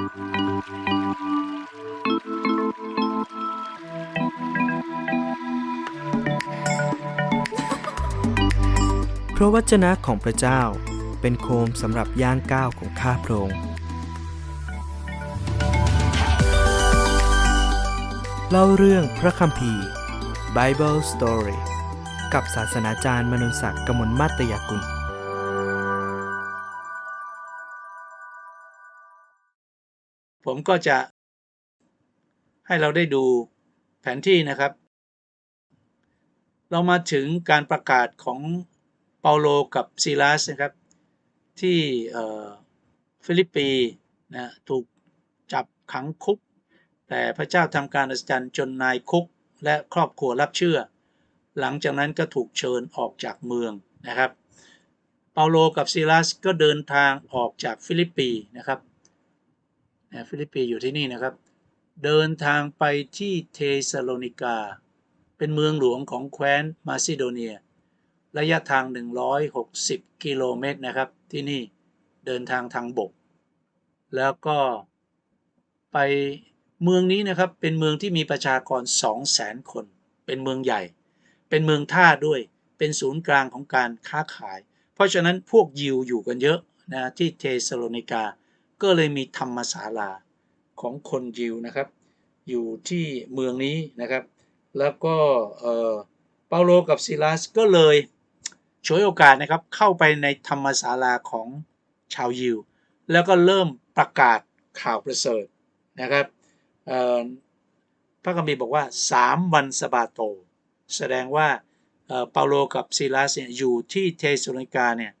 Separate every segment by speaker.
Speaker 1: พระวจนะของพระเจ้าเป็นโคมสำหรับย่างก้าวของข้าพระองค์เล่าเรื่องพระคัมภีร์ Bible Story กับศาสนาจารย์มนุนศักดิ์กมลมาตยกุล
Speaker 2: ผมก็จะ ให้เราได้ดูแผนที่นะครับ เรามาถึงการประกาศของเปาโลกับซีลาสนะครับ ที่ฟิลิปปีนะถูกจับขังคุก แต่พระเจ้าทำการอัศจรรย์จนนายคุกและครอบครัวรับเชื่อ หลังจากนั้นก็ถูกเชิญออกจากเมืองนะครับ เปาโลกับซีลาสก็เดินทางออกจากฟิลิปปีนะครับ ฟิลิปปีอยู่ที่นี่นะครับ เดินทางไปที่เทสโลนิกา เป็นเมืองหลวงของแคว้นมาซิโดเนีย ระยะทาง 160 กิโลเมตรนะครับ ที่นี่เดินทางทางบก แล้วก็ไปเมืองนี้นะครับเป็นเมืองที่มีประชากร 200,000 คน เป็นเมืองใหญ่ เป็นเมืองท่าด้วยเป็นศูนย์กลางของการค้าขาย เพราะฉะนั้นพวกยิวอยู่กันเยอะนะที่เทสโลนิกา ก็เลยมีธรรมศาลาของคนยิวนะครับ อยู่ที่เมืองนี้นะครับ แล้วก็เปาโลกับซิลาสก็เลยฉวยโอกาสนะครับเข้าไปในธรรมศาลาของชาวยิว แล้วก็เริ่มประกาศข่าวประเสริฐนะครับพระคัมภีร์บอกว่า 3 วันสบาโต แสดงว่าเปาโลกับซิลาสเนี่ยอยู่ที่เทสโลนิกาเนี่ย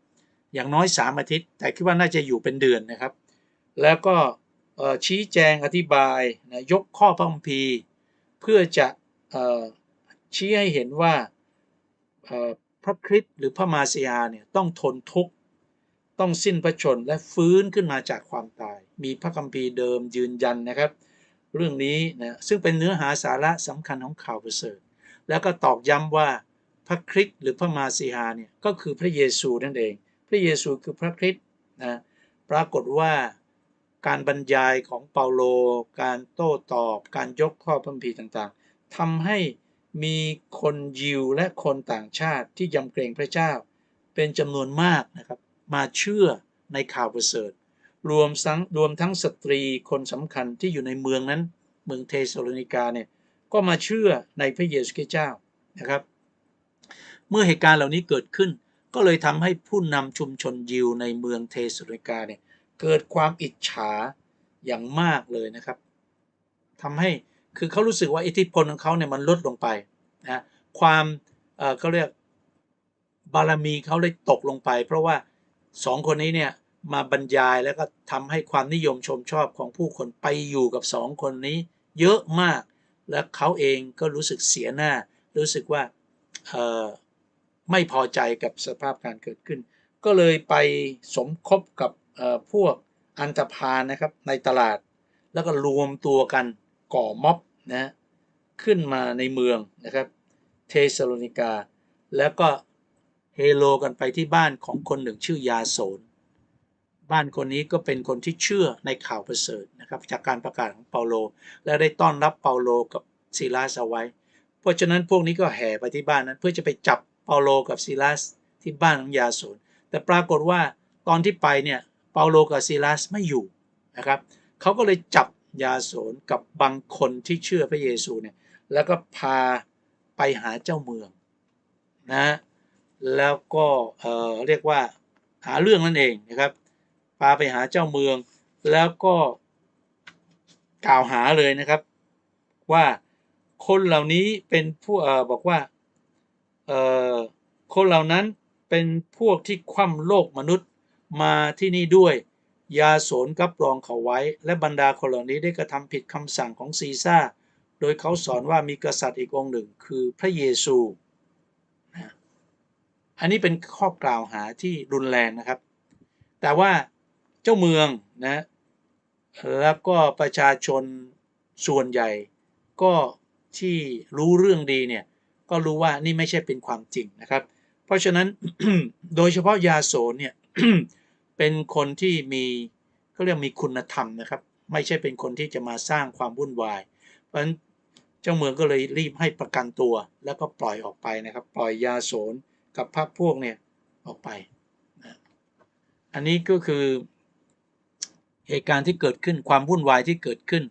Speaker 2: อย่างน้อย 3 อาทิตย์ แต่คิดว่าน่าจะอยู่เป็นเดือนนะครับ แล้วก็ชี้แจงอธิบายนะยกข้อพระคัมภีร์ เพื่อจะออชี้ให้เห็นว่าพระคริสต์หรือพระมาเซียเนี่ยต้องทนทุกข์ต้องสิ้นพระชนและฟื้นขึ้นมาจากความตาย มีพระคัมภีร์เดิมยืนยันนะครับ เรื่องนี้นะซึ่งเป็นเนื้อหาสาระสำคัญของข่าวประเสริฐแล้วก็ตอกย้ำว่าพระคริสต์หรือพระมาซีฮาเนี่ยก็คือพระเยซูนั่นเอง พระเยซูคือพระคริสต์นะปรากฏว่า การบรรยายของเปาโล การโต้ตอบ การยกข้อพระคัมภีต่างๆ ทำให้มีคนยิวและคนต่างชาติที่ยำเกรงพระเจ้า เป็นจำนวนมากนะครับ มาเชื่อในข่าวประเสริฐ รวมทั้งรวมทั้งสตรีคนสำคัญที่อยู่ในเมืองนั้น เมืองเทสโลนิกาเนี่ย ก็มาเชื่อในพระเยซูคริสต์เจ้านะครับ เมื่อเหตุการณ์เหล่านี้เกิดขึ้น ก็เลยทำให้ผู้นำชุมชนยิวในเมืองเทสโลนิกาเนี่ย เกิดความอิจฉาอย่างมากเลยนะครับทำให้คือเขารู้สึกว่าอิทธิพลของเขาเนี่ยมันลดลงไปนะความเออเขาเรียกบารมีเขาเลยตกลงไป เพราะว่าสองคนนี้เนี่ยมาบรรยายแล้วก็ทำให้ความนิยมชมชอบของผู้คนไปอยู่กับสองคนนี้ เยอะมาก และเขาเองก็รู้สึกเสียหน้า รู้สึกว่าไม่พอใจกับสภาพการเกิดขึ้น ก็เลยไปสมคบกับ พวกอันธพาลนะครับในตลาด แล้วก็รวมตัวกันก่อม็อบนะขึ้นมาในเมืองนะครับเทสโลนิกา แล้วก็เฮโลกันไปที่บ้านของคนหนึ่งชื่อยาโสนบ้านคนนี้ก็เป็นคนที่เชื่อในข่าวประเสริฐนะครับจากการประกาศของเปาโล และได้ต้อนรับเปาโลกับซีลาสเอาไว้ เพราะฉะนั้นพวกนี้ก็แห่ไปที่บ้านนั้น เพื่อจะไปจับเปาโลกับซีลาสที่บ้านของยาโสนแต่ปรากฏว่าตอนที่ไปเนี่ย ปาโลกับซีลาสไม่อยู่นะครับเขาก็เลยจับยาโสนกับบางคนที่เชื่อพระเยซูเนี่ยแล้วก็พาไปหาเจ้าเมืองนะแล้วก็เเรียกว่าหาเรื่องนั่นเองนะครับพาไปหาเจ้าเมือง แล้วก็กล่าวหาเลยนะครับ ว่าคนเหล่านี้เป็นผู้บอกว่าคนเหล่านั้นเป็นพวกที่คว่ำโลกมนุษย์ มาที่นี่ด้วย ยาโสนกับรองเขาไว้ และบรรดาคนเหล่านี้ได้กระทำผิดคำสั่งของซีซ่า โดยเขาสอนว่ามีกษัตริย์อีกองหนึ่งคือพระเยซูนะอันนี้เป็นข้อกล่าวหาที่รุนแรงนะครับ แต่ว่าเจ้าเมืองนะแล้วก็ประชาชนส่วนใหญ่ ก็ที่รู้เรื่องดีเนี่ยก็รู้ว่านี่ไม่ใช่เป็นความจริงนะครับ เพราะฉะนั้นโดยเฉพาะยาโสนเนี่ย เป็นคนที่มีเขาเรียกมีคุณธรรมนะครับ ไม่ใช่เป็นคนที่จะมาสร้างความวุ่นวาย เพราะฉะนั้นเจ้าเมืองก็เลยรีบให้ประกันตัว แล้วก็ปล่อยออกไปนะครับ ปล่อยยาโสนกับพรรคพวกเนี่ยออกไปนะอันนี้ก็คือเหตุการณ์ที่เกิดขึ้นความวุ่นวายที่เกิดขึ้น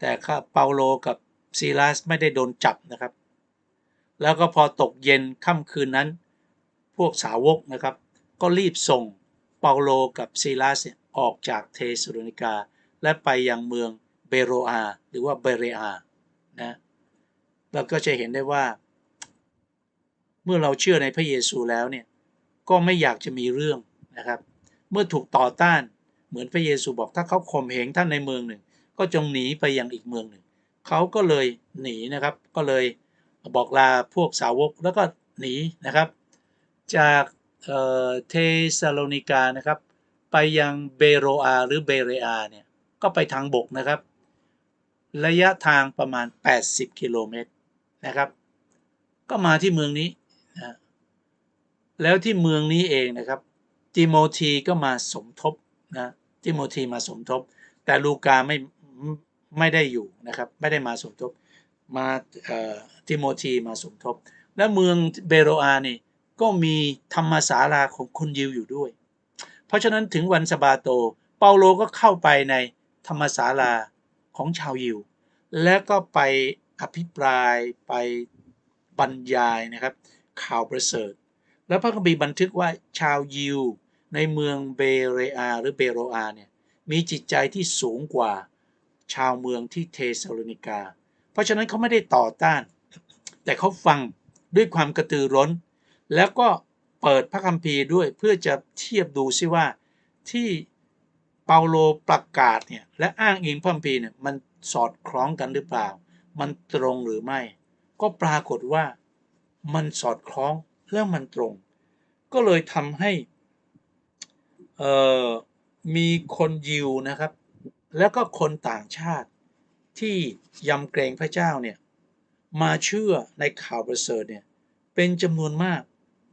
Speaker 2: แต่ข้าเปาโลกับซีลาสไม่ได้โดนจับนะครับ แล้วก็พอตกเย็นค่ำคืนนั้น พวกสาวกนะครับ ก็รีบส่ง เปาโลกับซีลาสเนี่ยออกจากเทสโลนิกา และไปยังเมืองเบโรอาหรือว่าเบเรอานะเราก็จะเห็นได้ว่า เมื่อเราเชื่อในพระเยซูแล้วเนี่ยก็ไม่อยากจะมีเรื่องนะครับ เมื่อถูกต่อต้านเหมือนพระเยซูบอกถ้าเขาข่มเหงท่านในเมืองหนึ่ง ก็จงหนีไปยังอีกเมืองหนึ่งเขาก็เลยหนีนะครับ ก็เลยบอกลาพวกสาวกแล้วก็หนีนะครับ จาก เอ่อเทสโลนิกานะครับ ไปยังเบโรอาหรือเบเรอาเนี่ยก็ไปทางบกนะครับ ระยะทางประมาณ 80 กิโลเมตรนะครับ ก็มาที่เมืองนี้นะแล้วที่เมืองนี้เองนะครับติโมธีก็มาสมทบนะติโมธีมาสมทบ แต่ลูกาไม่ไม่ได้อยู่นะครับ ไม่ได้มาสมทบ มาติโมธีมาสมทบ และเมืองเบโรอานี่ ก็มีธรรมศาลาของคนยิวอยู่ด้วย เพราะฉะนั้นถึงวันสบาโต เปาโลก็เข้าไปในธรรมศาลาของชาวยิว และก็ไปอภิปรายไปบรรยายนะครับ ข่าวประเสริฐ แล้วพระคัมภีร์บันทึกว่าชาวยิว ในเมืองเบเรอาหรือเบโรอาเนี่ยมีจิตใจที่สูงกว่าชาวเมืองที่เทสโลนิกา เพราะฉะนั้นเขาไม่ได้ต่อต้าน แต่เขาฟังด้วยความกระตือร้น แล้วก็เปิดพระคัมภีร์ด้วยเพื่อจะเทียบดูซิว่าที่เปาโลประกาศเนี่ยและอ้างอิงพระคัมภีร์เนี่ยมันสอดคล้องกันหรือเปล่า มันตรงหรือไม่ ก็ปรากฏว่ามันสอดคล้องแล้วมันตรง ก็เลยทำให้มีคนยิวนะครับ แล้วก็คนต่างชาติที่ยำเกรงพระเจ้าเนี่ยมาเชื่อในข่าวประเสริฐเนี่ยเป็นจำนวนมาก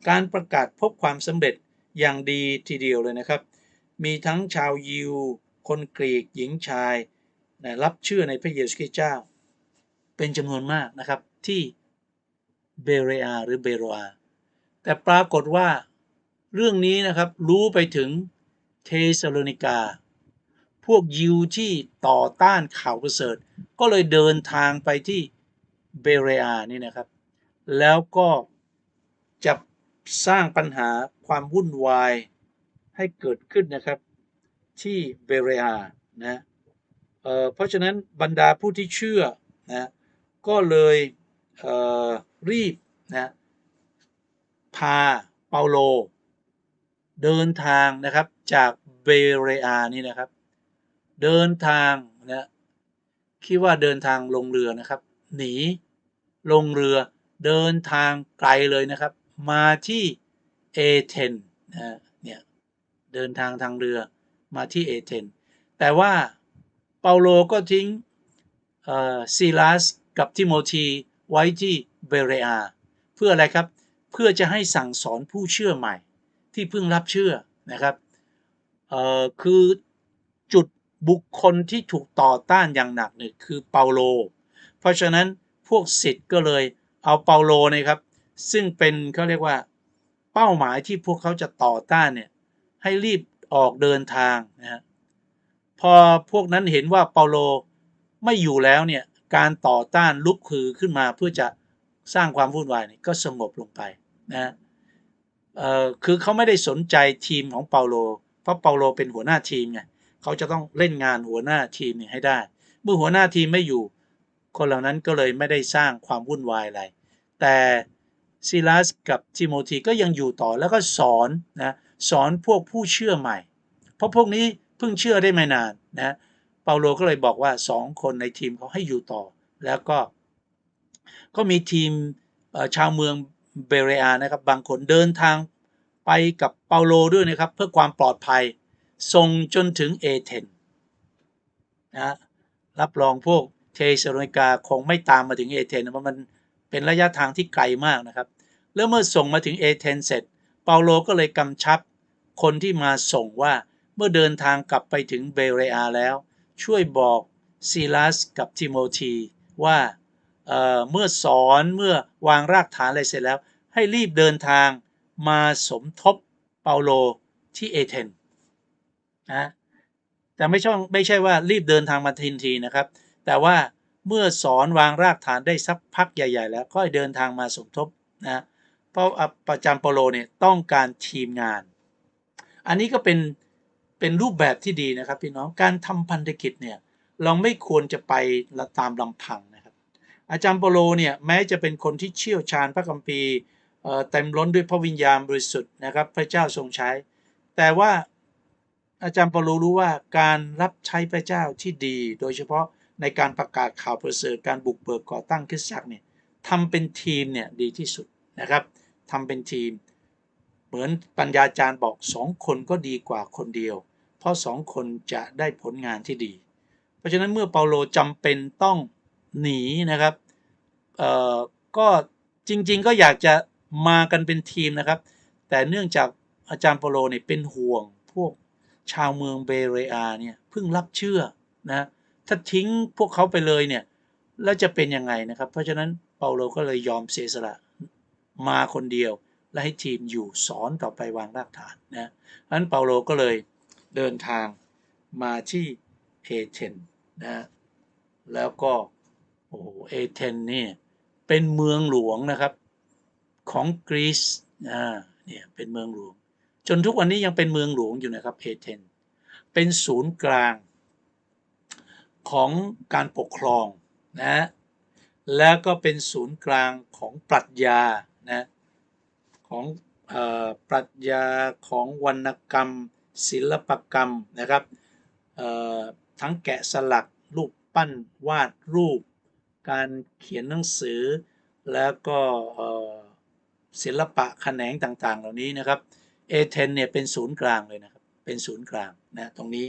Speaker 2: การประกาศพบความสำเร็จอย่างดีทีเดียวเลยนะครับ มีทั้งชาวยิว คนกรีก หญิงชายรับเชื่อในพระเยซูคริสต์เจ้า เป็นจำนวนมากนะครับที่เบเรอาหรือเบโรอา แต่ปรากฏว่าเรื่องนี้นะครับรู้ไปถึงเทสโลนิกา พวกยิวที่ต่อต้านข่าวประเสริฐ ก็เลยเดินทางไปที่เบเรอานี่นะครับ แล้วก็จะ สร้างปัญหาความวุ่นวายให้เกิดขึ้นนะครับที่เบเรอานะเเพราะฉะนั้นบรรดาผู้ที่เชื่อนะก็เลยเรีบนะพาเปาโล เดินทางนะครับจากเบเรอานี่นะครับ เดินทางนะคิดว่าเดินทางลงเรือนะครับ หนีลงเรือเดินทางไกลเลยนะครับ มาที่เอเธนนะเนี่ยเดินทางทางเรือมาที่เอเธนแต่ว่าเปาโลก็ทิ้งเอ่อซีลาสกับทิโมธีไว้ที่เบเรอาเพื่ออะไรครับ เพื่อจะให้สั่งสอนผู้เชื่อใหม่ ที่เพิ่งรับเชื่อนะครับคือจุดบุคคลที่ถูกต่อต้านอย่างหนักเนี่ยคือเปาโล เพราะฉะนั้นพวกศิษย์ก็เลยเอาเปาโลนะครับ ซึ่งเป็นเขาเรียกว่าเป้าหมายที่พวกเขาจะต่อต้านเนี่ยให้รีบออกเดินทางนะฮะพอพวกนั้นเห็นว่าเปาโลไม่อยู่แล้วเนี่ยการต่อต้านลุกคือขึ้นมาเพื่อจะสร้างความวุ่นวายเนี่ยก็สงบลงไปนะฮะเอ่อคือเขาไม่ได้สนใจทีมของเปาโล เพราะเปาโลเป็นหัวหน้าทีมไงเขาจะต้องเล่นงานหัวหน้าทีมนี่ให้ได้ เมื่อหัวหน้าทีมไม่อยู่ คนเหล่านั้นก็เลยไม่ได้สร้างความวุ่นวายอะไร แต่ ซิลัสกับทิโมธีก็ยังอยู่ต่อแล้วก็สอนนะสอนพวกผู้เชื่อใหม่ เพราะพวกนี้เพิ่งเชื่อได้ไม่นานนะเปาโลก็เลยบอกว่าสองคนในทีมเขาให้อยู่ต่อ แล้วก็ ก็มีทีมชาวเมืองเบเรอานะครับ บางคนเดินทางไปกับเปาโลด้วยนะครับ เพื่อความปลอดภัยส่งจนถึงเอเธนนะรับรองพวกเทสโลนิกาคงไม่ตามมาถึงเอเธนเพราะมัน เป็นระยะทางที่ไกลมากนะครับ แล้วเมื่อส่งมาถึงเอเธนเสร็จ เปาโลก็เลยกำชับ คนที่มาส่งว่าเมื่อเดินทางกลับไปถึงเบเรอาแล้ว ช่วยบอกซีลัสกับทิโมธีว่าเเมื่อสอนเมื่อวางรากฐานอะไรเสร็จแล้ว ให้รีบเดินทางมาสมทบเปาโลที่เอเธนนะแต่ไม่ใช่ไม่ใช่ว่ารีบเดินทางมาทันทีนะครับ แต่ว่า เมื่อสอนวางรากฐานได้สักพักใหญ่ ๆ แล้วก็เดินทางมาสมทบนะเพราะประจำเปโลเนี่ยต้องการทีมงาน อันนี้ก็เป็นเป็นรูปแบบที่ดีนะครับพี่น้องการทำพันธกิจเนี่ยเราไม่ควรจะไปละตามลำพังนะครับ อาจารย์ปโลเนี่ยแม้จะเป็นคนที่เชี่ยวชาญพระคัมภีร์เอ่อเต็มล้นด้วยพระวิญญาณบริสุทธิ์นะครับ พระเจ้าทรงใช้ แต่ว่าอาจารย์เปาโลรู้ว่าการรับใช้พระเจ้าที่ดี โดยเฉพาะ ในการประกาศข่าวประเสริฐการบุกเบิกก่อตั้งคริสตจักรเนี่ยทำเป็นทีมเนี่ยดีที่สุดนะครับทำเป็นทีม เหมือนปัญญาจารย์บอกสองคนก็ดีกว่าคนเดียว เพราะสองคนจะได้ผลงานที่ดี เพราะฉะนั้นเมื่อเปาโลจำเป็นต้องหนีนะครับเอ่อก็จริงๆก็อยากจะมากันเป็นทีมนะครับ แต่เนื่องจากอาจารย์เปาโลเนี่ยเป็นห่วงพวกชาวเมืองเบเรอาเนี่ยเพิ่งรับเชื่อนะ ถ้าทิ้งพวกเขาไปเลยเนี่ยแล้วจะเป็นยังไงนะครับ เพราะฉะนั้นเปาโลก็เลยยอมเสียสละมาคนเดียว และให้ทีมอยู่สอนต่อไปวางรากฐานนะเพราะฉะนั้นเปาโลก็เลยเดินทางมาที่เอเธนนะแล้วก็โอ้เอเธนนี่เป็นเมืองหลวงนะครับของกรีซอ่าเนี่ยเป็นเมืองหลวง จนทุกวันนี้ยังเป็นเมืองหลวงอยู่นะครับเอเธนเป็นศูนย์กลาง ของการปกครองนะแล้วก็เป็นศูนย์กลางของปรัชญานะของอปรัชญาของวรรณกรรม ศิลปกรรมนะครับทั้งแกะสลักรูปปั้นวาดรูป การเขียนหนังสือ แล้วก็ศิลปะแขนงต่างๆ เหล่านี้นะครับเอเธนเนี่ยเป็นศูนย์กลางเลยนะครับเป็นศูนย์กลางนะตรงนี้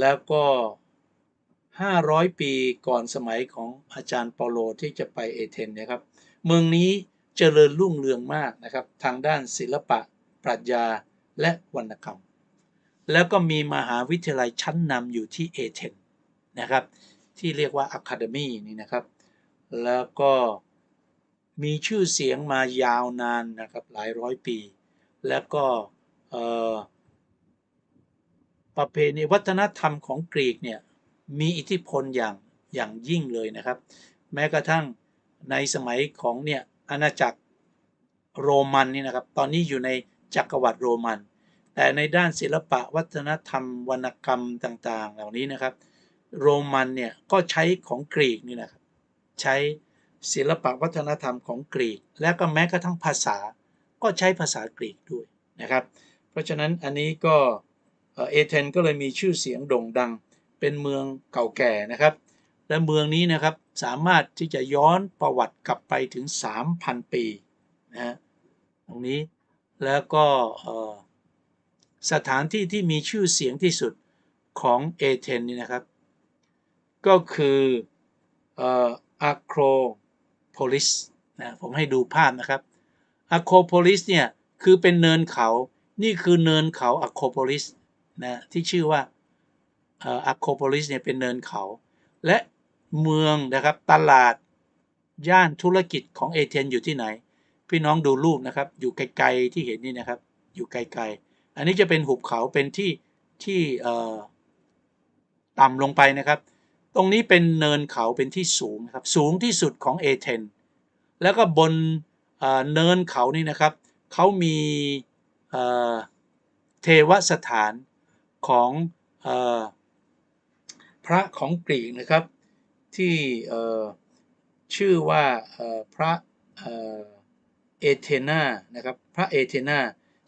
Speaker 2: แล้วก็ 500 ปีก่อนสมัยของอาจารย์เปาโลที่จะไปเอเธนเนะครับ เมืองนี้เจริญรุ่งเรืองมากนะครับ ทางด้านศิลปะ ปรัชญาและวรรณกรรม แล้วก็มีมหาวิทยาลัยชั้นนำอยู่ที่เอเธนนะครับ ที่เรียกว่าอะคาเดมีนี่นะครับ แล้วก็มีชื่อเสียงมายาวนานนะครับหลายร้อยปี แล้วก็ประเพณีวัฒนธรรมของกรีกเนี่ย มีอิทธิพลอย่างอย่างยิ่งเลยนะครับ แม้กระทั่งในสมัยของเนี่ยอาณาจักรโรมันนี่นะครับ ตอนนี้อยู่ในจักรวรรดิโรมัน แต่ในด้านศิลปะวัฒนธรรมวรรณกรรมต่างๆ เหล่านี้นะครับ โรมันเนี่ยก็ใช้ของกรีกนี่นะครับ ใช้ศิลปะวัฒนธรรมของกรีก และก็แม้กระทั่งภาษาก็ใช้ภาษากรีกด้วยนะครับ เพราะฉะนั้นอันนี้ก็เอเอเธนก็เลยมีชื่อเสียงโด่งดัง เป็นเมืองเก่าแก่นะครับ และเมืองนี้นะครับสามารถที่จะย้อนประวัติกลับไปถึง 3,000 ปีนะฮะตรงนี้แล้วก็สถานที่ที่มีชื่อเสียงที่สุดของเอเธนนี่นะครับ ก็คืออะโครโพลิสนะผมให้ดูภาพนะครับอะโครโพลิสเนี่ยคือเป็นเนินเขา นี่คือเนินเขาอะโครโพลิสนะที่ชื่อว่า อะโคโพลิสเนี่ยเป็นเนินเขา และเมืองนะครับตลาดย่านธุรกิจของเอเธนอยู่ที่ไหน พี่น้องดูรูปนะครับ อยู่ไกลๆที่เห็นนี่นะครับ อยู่ไกลๆ อันนี้จะเป็นหุบเขาเป็นที่ที่ต่ำลงไปนะครับ ตรงนี้เป็นเนินเขาเป็นที่สูงนะครับสูงที่สุดของเอเธนแล้วก็บนเเนินเขานี่นะครับเขามีเอ่อเทวสถานของ พระของกรีกนะครับ ที่ชื่อว่าพระเอเธนานะครับพระเอเธนา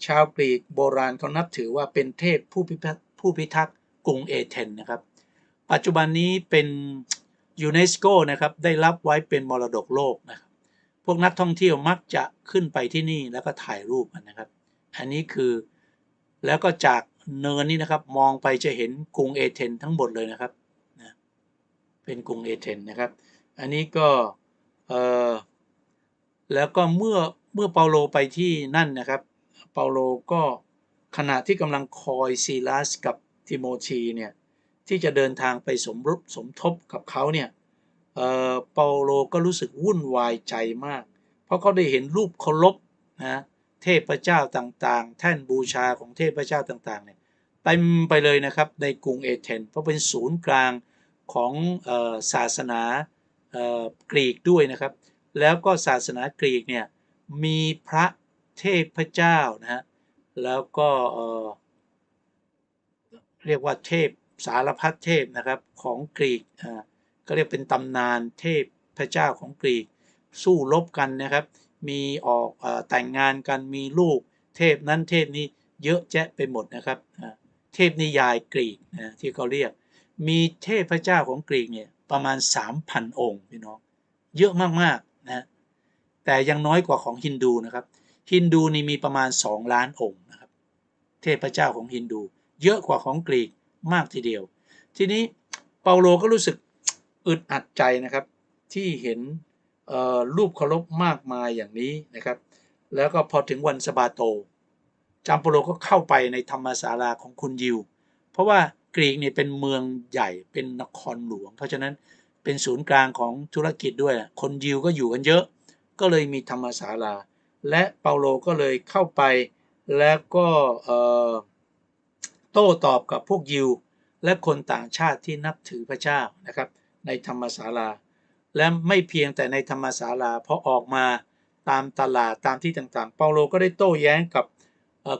Speaker 2: ชาวกรีกโบราณเขานับถือว่าเป็นเทพผู้พิทักษ์ผู้พิทักษ์กรุงเอเธนนะครับ ปัจจุบันนี้เป็นยูเนสโกนะครับได้รับไว้เป็นมรดกโลกนะครับพวกนักท่องเที่ยวมักจะขึ้นไปที่นี่แล้วก็ถ่ายรูปกันนะครับ อันนี้คือแล้วก็จากเนินนี้นะครับมองไปจะเห็นกรุงเอเธนทั้งหมดเลยนะครับ เป็นกรุงเอเธนนะครับ อันนี้ก็เออแล้วก็เมื่อเมื่อเปาโลไปที่นั่นนะครับ เปาโลก็ขณะที่กำลังคอยซีลัสกับทิโมธีเนี่ยที่จะเดินทางไปสมรบสมทบกับเขาเนี่ยเออเปาโลก็รู้สึกวุ่นวายใจมาก เพราะเขาได้เห็นรูปเคารพนะเทพเจ้าต่างๆ แท่นบูชาของเทพเจ้าต่างๆเนี่ยเต็มไปเลยนะครับในกรุงเอเธนเพราะเป็นศูนย์กลาง ของศาสนากรีกด้วยนะครับ แล้วก็ศาสนากรีกเนี่ยมีพระเทพเจ้านะฮะแล้วก็เรียกว่าเทพสารพัดเทพนะครับของกรีกอ่าก็เรียกเป็นตำนานเทพพระเจ้าของกรีก สู้รบกันนะครับ มีออกแต่งงานกันมีลูกเทพนั้นเทพนี้เยอะแยะไปหมดนะครับเทพนิยายกรีกนะที่เขาเรียก มีเทพเจ้าของกรีกเนี่ยประมาณ 3,000 องค์พี่น้องเยอะมากๆนะแต่ยังน้อยกว่าของฮินดูนะครับฮินดูนี่มีประมาณ 2 ล้านองค์นะครับเทพเจ้าของฮินดู เยอะกว่าของกรีกมากทีเดียว ทีนี้เปาโลก็รู้สึกอึดอัดใจนะครับที่เห็นรูปเคารพมากมายอย่างนี้นะครับ แล้วก็พอถึงวันสบาโตจามเปาโลก็เข้าไปในธรรมศาลาของคุณยิว เพราะว่า กรีกเนี่ยเป็นเมืองใหญ่เป็นนครหลวง เพราะฉะนั้นเป็นศูนย์กลางของธุรกิจด้วย คนยิวก็อยู่กันเยอะ ก็เลยมีธรรมศาลา และเปาโลก็เลยเข้าไป แล้วก็โต้ตอบกับพวกยิว และคนต่างชาติที่นับถือพระเจ้านะครับ ในธรรมศาลา และไม่เพียงแต่ในธรรมศาลาพอออกมาตามตลาดตามที่ต่างๆ เปาโลก็ได้โต้แย้งกับ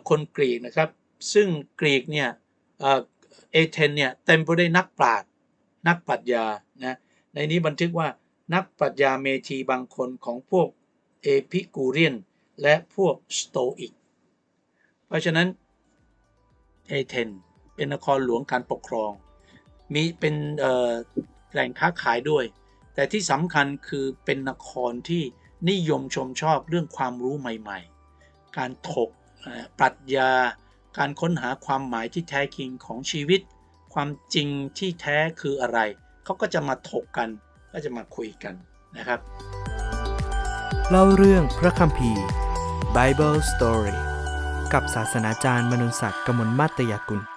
Speaker 2: คนกรีกนะครับ ซึ่งกรีกเนี่ย เอเธนเนี่ยเต็มไปด้วยนักปราชญ์นักปรัชญานะในนี้บันทึกว่านักปรัชญาเมธีบางคนของพวกเอพิกูเรียนและพวกสโตอิก เพราะฉะนั้นเอเธนเป็นนครหลวงการปกครอง มีเป็นเอ่อแหล่งค้าขายด้วย แต่ที่สำคัญคือเป็นนครที่นิยมชมชอบเรื่องความรู้ใหม่ๆ การถกปรัชญา การค้นหาความหมายที่แท้จริงของชีวิต ความจริงที่แท้คืออะไร เขาก็จะมาถกกัน ก็จะมาคุยกันนะครับ
Speaker 1: เล่าเรื่องพระคัมภีร์ Bible Story กับศาสนาจารย์มนุษศักดิ์กมลมาตยกุล